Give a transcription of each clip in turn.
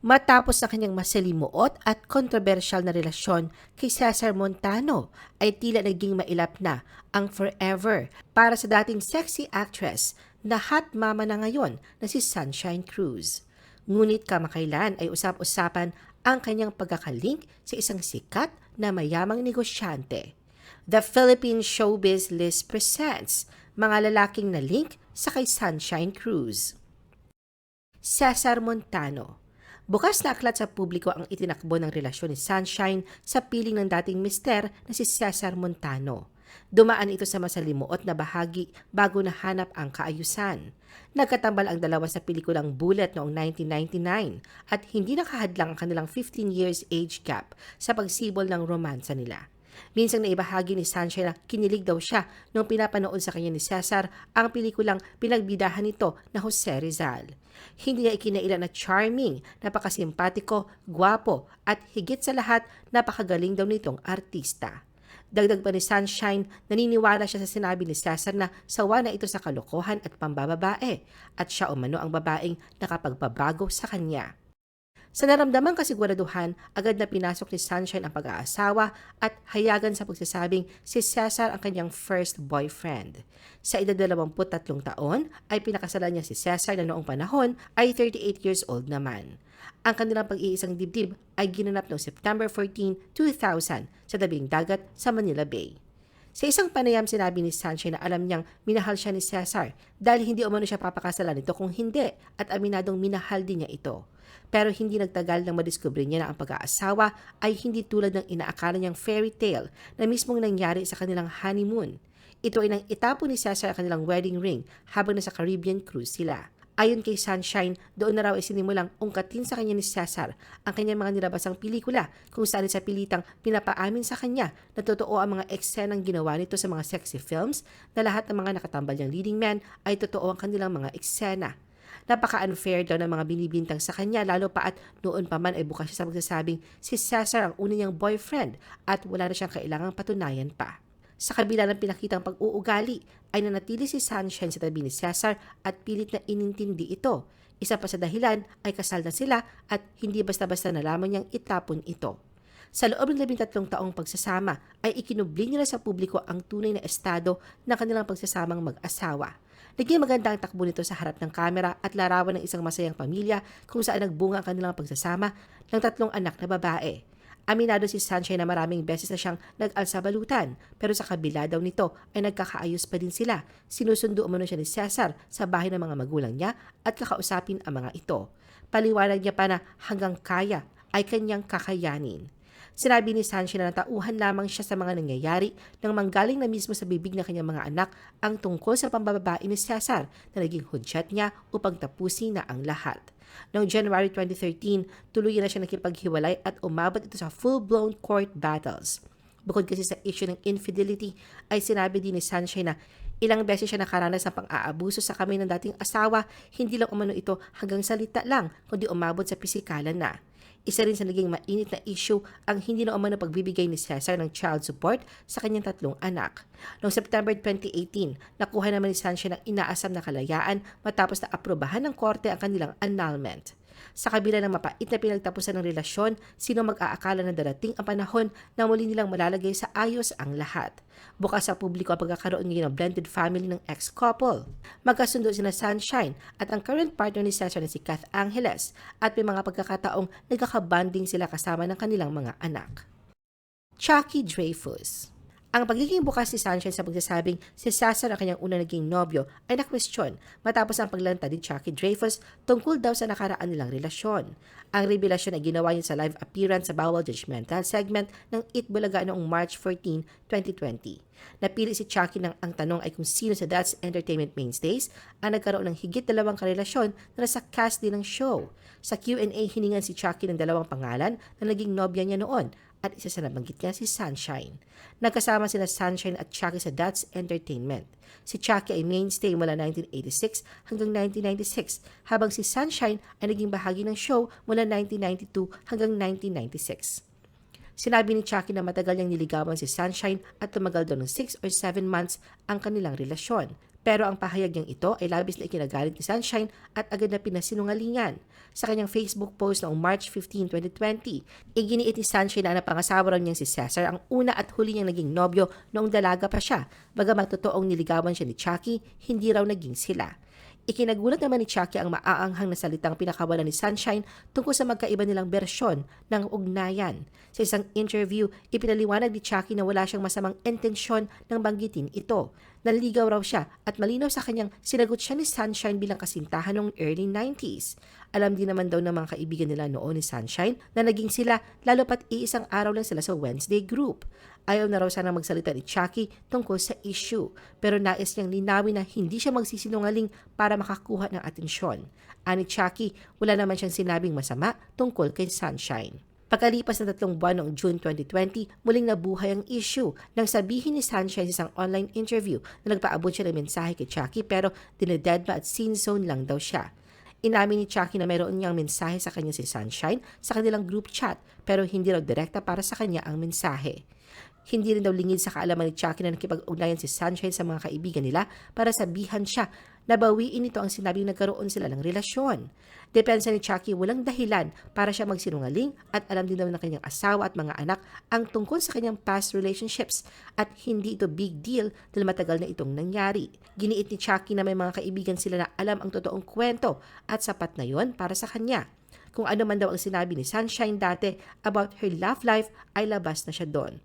Matapos na kanyang masalimuot at kontrobersyal na relasyon kay Cesar Montano ay tila naging mailap na ang forever para sa dating sexy actress na hot mama na ngayon na si Sunshine Cruz. Ngunit kamakailan ay usap-usapan ang kanyang pagkakalink sa isang sikat na mayamang negosyante. The Philippine Showbiz List presents mga lalaking na link sa kay Sunshine Cruz. Cesar Montano Bukas na aklat sa publiko ang itinakbo ng relasyon ni Sunshine sa piling ng dating mister na si Cesar Montano. Dumaan ito sa masalimuot na bahagi bago nahanap ang kaayusan. Nagkatambal ang dalawa sa pelikulang Bullet noong 1999 at hindi nakahadlang ang kanilang 15 years age gap sa pagsibol ng romansa nila. Minsang naibahagi ni Sunshine na kinilig daw siya nung pinapanood sa kanya ni Cesar ang pelikulang pinagbidahan nito na Jose Rizal. Hindi niya ikinailan na charming, napakasimpatiko, gwapo at higit sa lahat napakagaling daw nitong artista. Dagdag pa ni Sunshine, naniniwala siya sa sinabi ni Cesar na sawa na ito sa kalokohan at pambababae at siya umano ang babaeng nakapagbabago sa kanya. Sa naramdamang kasiguraduhan, agad na pinasok ni Sunshine ang pag-aasawa at hayagan sa pagsasabing si Cesar ang kanyang first boyfriend. Sa edad 23 taon, ay pinakasalan niya si Cesar na noong panahon ay 38 years old naman. Ang kanilang pag-iisang dibdib ay ginanap noong September 14, 2000 sa tabing dagat sa Manila Bay. Sa isang panayam sinabi ni Sunshine na alam niyang minahal siya ni Cesar dahil hindi umano siya papakasalan nito kung hindi at aminadong minahal din niya ito. Pero hindi nagtagal nang madiskubre niya na ang pag-aasawa ay hindi tulad ng inaakala niyang fairy tale na mismong nangyari sa kanilang honeymoon. Ito ay nang itapo ni Cesar ang kanilang wedding ring habang nasa Caribbean cruise sila. Ayon kay Sunshine, doon na raw ay sinimulang ungkatin sa kanya ni Cesar ang kanyang mga nilabasang pelikula kung saan sa pilitang pinapaamin sa kanya na totoo ang mga eksenang ginawa nito sa mga sexy films na lahat ng mga nakatambal niyang leading man ay totoo ang kanilang mga eksena. Napaka-unfair daw ng mga binibintang sa kanya lalo pa at noon pa man ay bukas siya sa magsasabing si Cesar ang una niyang boyfriend at wala na siyang kailangang patunayan pa. Sa kabila ng pinakitang pag-uugali, ay nanatili si Sunshine sa tabi ni Cesar at pilit na inintindi ito. Isa pa sa dahilan ay kasal na sila at hindi basta-basta na lamang niyang itapon ito. Sa loob ng labintatlong taong pagsasama ay ikinubli nila sa publiko ang tunay na estado ng kanilang pagsasamang mag-asawa. Naging maganda ang takbo nito sa harap ng kamera at larawan ng isang masayang pamilya kung saan nagbunga ang kanilang pagsasama ng tatlong anak na babae. Aminado si Sunshine na maraming beses na siyang nag-alsa balutan, pero sa kabila daw nito ay nagkakaayos pa din sila. Sinusundo umano siya ni Cesar sa bahay ng mga magulang niya at kakausapin ang mga ito. Paliwanag niya pa na hanggang kaya ay kanyang kakayanin. Sinabi ni Sunshine na tauhan lamang siya sa mga nangyayari nang manggaling na mismo sa bibig ng kanyang mga anak ang tungkol sa pambababae ni Cesar na naging hudyat niya upang tapusin na ang lahat. Noong January 2013, tuluyan na siya nakipaghiwalay at umabot ito sa full-blown court battles. Bukod kasi sa issue ng infidelity, ay sinabi din ni Sunshine na ilang beses siya nakaranas ng pang-aabuso sa kami ng dating asawa, hindi lang umano ito hanggang salita lang, kundi umabot sa pisikalan na. Isa rin sa naging mainit na issue ang hindi na umano pagbibigay ni Cesar ng child support sa kanyang tatlong anak. Noong September 2018, nakuha naman ni Sunshine ang inaasam na kalayaan matapos na aprobahan ng korte ang kanilang annulment. Sa kabila ng mapait na pinagtapusan ng relasyon, sino mag-aakala na darating ang panahon na muli nilang malalagay sa ayos ang lahat. Bukas sa publiko ang pagkakaroon ngayon ng blended family ng ex-couple. Magkasundo sina Sunshine at ang current partner ni Cesar na si Kath Angeles at may mga pagkakataong nagkakabanding sila kasama ng kanilang mga anak. Chucky Dreyfus ang pagiging bukas ni Sunshine sa pagsasabing si Cesar ang kanyang unang naging nobyo ay nakwestiyon matapos ang paglanta ni Chucky Dreyfus tungkol daw sa nakaraan nilang relasyon. Ang revelasyon ay ginawa niya sa live appearance sa Bawal Judgmental segment ng It Bulaga noong March 14, 2020. Napili si Chucky nang ang tanong ay kung sino sa That's Entertainment mainstays ang nagkaroon ng higit dalawang karelasyon na nasa cast din ng show. Sa Q&A hiningan si Chucky ng dalawang pangalan na naging nobya niya noon at isa sa nabanggit niya si Sunshine. Nagkasama sina Sunshine at Chucky sa That's Entertainment. Si Chucky ay mainstay mula 1986 hanggang 1996, habang si Sunshine ay naging bahagi ng show mula 1992 hanggang 1996. Sinabi ni Chucky na matagal niyang niligawan si Sunshine at tumagal daw ng 6 or 7 months ang kanilang relasyon. Pero ang pahayag niyang ito ay labis na ikinagalit ni Sunshine at agad na pinasinungalingan. Sa kanyang Facebook post noong March 15, 2020, iginiit ni Sunshine na napangasawa raw niyang si Cesar ang una at huli niyang naging nobyo noong dalaga pa siya. Bagamat totoong niligawan siya ni Chucky, hindi raw naging sila. Ikinagulat naman ni Chucky ang maaanghang na salitang pinakawalan ni Sunshine tungkol sa magkaiba nilang bersyon ng ugnayan. Sa isang interview, ipinaliwanag ni Chucky na wala siyang masamang intensyon ng banggitin ito. Nanligaw raw siya at malinaw sa kanyang sinagot siya ni Sunshine bilang kasintahan noong early 90s. Alam din naman daw ng mga kaibigan nila noon ni Sunshine na naging sila lalo pat iisang araw lang sila sa Wednesday group. Ayaw na raw sana magsalita ni Chucky tungkol sa issue, pero nais niyang linawin na hindi siya magsisinungaling para makakuha ng atensyon. Ani Chucky, wala naman siyang sinabing masama tungkol kay Sunshine. Pagkalipas ng tatlong buwan noong June 2020, muling nabuhay ang issue nang sabihin ni Sunshine sa isang online interview na nagpaabot siya ng mensahe kay Chucky pero dinededma at scene zone lang daw siya. Inamin ni Chucky na mayroon niyang mensahe sa kanya si Sunshine sa kanilang group chat pero hindi raw direkta para sa kanya ang mensahe. Hindi rin daw lingid sa kaalaman ni Chucky na nakipag-ugnayan si Sunshine sa mga kaibigan nila para sabihan siya na bawiin nito ang sinabing nagkaroon sila ng relasyon. Depensa ni Chucky walang dahilan para siya magsinungaling at alam din daw ng kanyang asawa at mga anak ang tungkol sa kanyang past relationships at hindi ito big deal dahil matagal na itong nangyari. Giniit ni Chucky na may mga kaibigan sila na alam ang totoong kwento at sapat na yon para sa kanya. Kung ano man daw ang sinabi ni Sunshine dati about her love life ay labas na siya doon.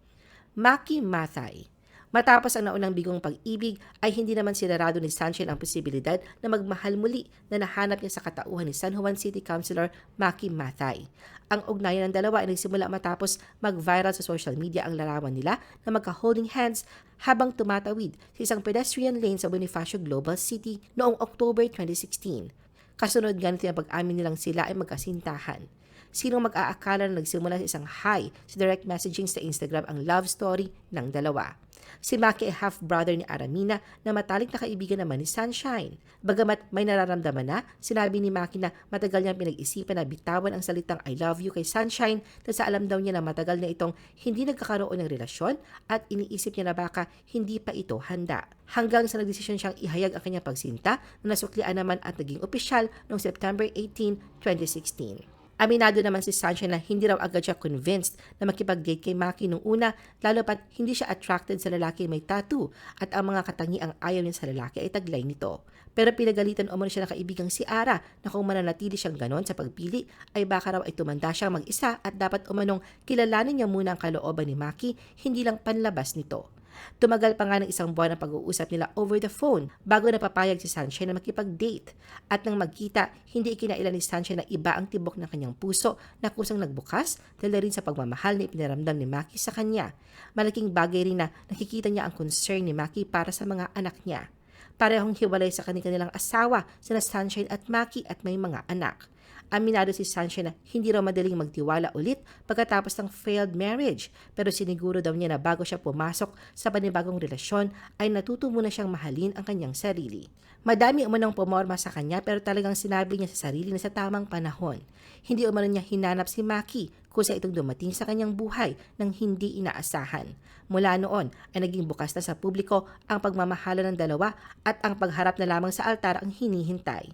Maki Mathay. Matapos ang naunang bigong pag-ibig ay hindi naman sinarado ni Sunshine ang posibilidad na magmahal muli na nahanap niya sa katauhan ni San Juan City Councilor Maki Mathay. Ang ugnayan ng dalawa ay nagsimula matapos mag-viral sa social media ang larawan nila na magka-holding hands habang tumatawid sa isang pedestrian lane sa Bonifacio Global City noong October 2016. Kasunod ganito ang pag-amin nilang sila ay magkasintahan. Sino mag-aakala na nagsimula sa isang hi sa direct messaging sa Instagram ang love story ng dalawa. Si Maki ay half-brother ni Aramina na matalik na kaibigan naman ni Sunshine. Bagamat may nararamdaman na, sinabi ni Maki na matagal niyang pinag-isipan na bitawan ang salitang I love you kay Sunshine dahil sa alam daw niya na matagal na itong hindi nagkakaroon ng relasyon at iniisip niya na baka hindi pa ito handa. Hanggang sa nagdesisyon siyang ihayag ang kanyang pagsinta na nasuklian naman at naging opisyal noong September 18, 2016. Aminado naman si Sunshine na hindi raw agad siya convinced na makipag-date kay Maki nung una, lalo pat hindi siya attracted sa lalaki may tattoo at ang mga katangiang ayaw niya sa lalaki ay taglay nito. Pero pinagalitan umano siya ng kaibigang si Ara na kung mananatili siyang ganon sa pagpili ay baka raw ay tumanda siyang mag-isa at dapat umanong kilalanin niya muna ang kalooban ni Maki, hindi lang panlabas nito. Tumagal pa nga ng isang buwan ang pag-uusap nila over the phone bago napapayag si Sunshine na makipag-date. At nang magkita, hindi ikinailan ni Sunshine na iba ang tibok ng kanyang puso na kusang nagbukas dahil rin sa pagmamahal na ipinaramdam ni Maki sa kanya. Malaking bagay rin na nakikita niya ang concern ni Maki para sa mga anak niya. Parehong hiwalay sa kanilang asawa, sina Sunshine at Maki at may mga anak. Aminado si Sunshine na hindi raw madaling magtiwala ulit pagkatapos ng failed marriage pero siniguro daw niya na bago siya pumasok sa panibagong relasyon ay natuto muna siyang mahalin ang kanyang sarili. Madami umanong pumorma sa kanya pero talagang sinabi niya sa sarili na sa tamang panahon. Hindi umano niya hinanap si Maki kusa itong dumating sa kanyang buhay nang hindi inaasahan. Mula noon ay naging bukas na sa publiko ang pagmamahala ng dalawa at ang pagharap na lamang sa altar ang hinihintay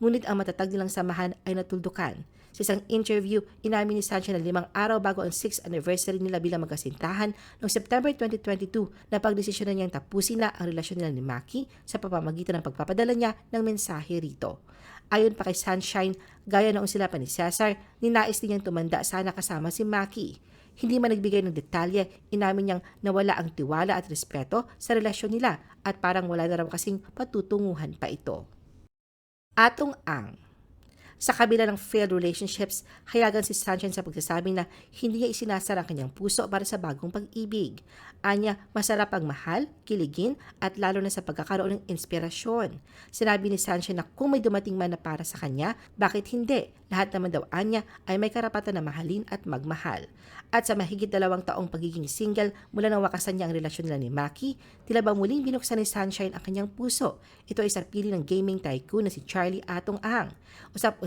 ngunit ang matatag nilang samahan ay natuldukan. Sa isang interview, inamin ni Sancho na limang araw bago ang 6th anniversary nila bilang magkasintahan noong September 2022 na pagdesisyon na niyang tapusin na ang relasyon nila ni Maki sa pamamagitan ng pagpapadala niya ng mensahe rito. Ayon pa kay Sunshine, gaya noong sila pa ni Cesar, ninais din niyang tumanda sana kasama si Maki. Hindi man nagbigay ng detalye, inamin niyang nawala ang tiwala at respeto sa relasyon nila at parang wala na raw kasing patutunguhan pa ito. Atong Ang sa kabila ng failed relationships, hayagan si Sunshine sa pagsasabi na hindi niya isinasara ang kanyang puso para sa bagong pag-ibig. Anya, masarap ang mahal, kiligin, at lalo na sa pagkakaroon ng inspirasyon. Sinabi ni Sunshine na kung may dumating man na para sa kanya, bakit hindi? Lahat naman daw anya ay may karapatan na mahalin at magmahal. At sa mahigit dalawang taong pagiging single mula nang wakasan niya ang relasyon nila ni Maki, tila ba muling binuksan ni Sunshine ang kanyang puso. Ito ay sa pili ng gaming tycoon na si Charlie Atong Ang.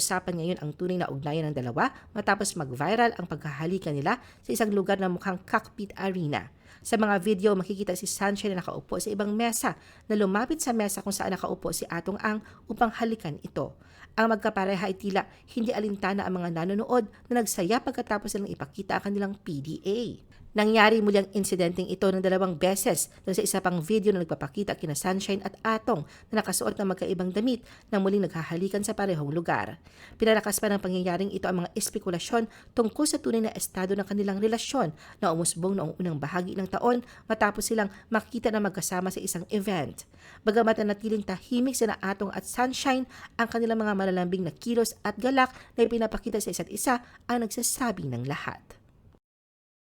Usap-usapan ngayon ang tunay na ugnayan ng dalawa matapos mag-viral ang pagkahalikan nila sa isang lugar na mukhang cockpit arena. Sa mga video, makikita si Sunshine na nakaupo sa ibang mesa na lumapit sa mesa kung saan nakaupo si Atong Ang upang halikan ito. Ang magkapareha ay tila hindi alintana ang mga nanonood na nagsaya pagkatapos nilang ipakita ang kanilang PDA. Nangyari muli ang insidenteng ito ng dalawang beses dahil sa isa pang video na nagpapakita kina Sunshine at Atong na nakasuot ng magkaibang damit na muling naghahalikan sa parehong lugar. Pinalakas pa ng pangyayaring ito ang mga espekulasyon tungkol sa tunay na estado ng kanilang relasyon na umusbong noong unang bahagi ng taon matapos silang makita na magkasama sa isang event. Bagamat na natiling tahimik sina Atong at Sunshine, ang kanilang mga malalambing na kilos at galak na ipinapakita sa isa't isa ang nagsasabing ng lahat.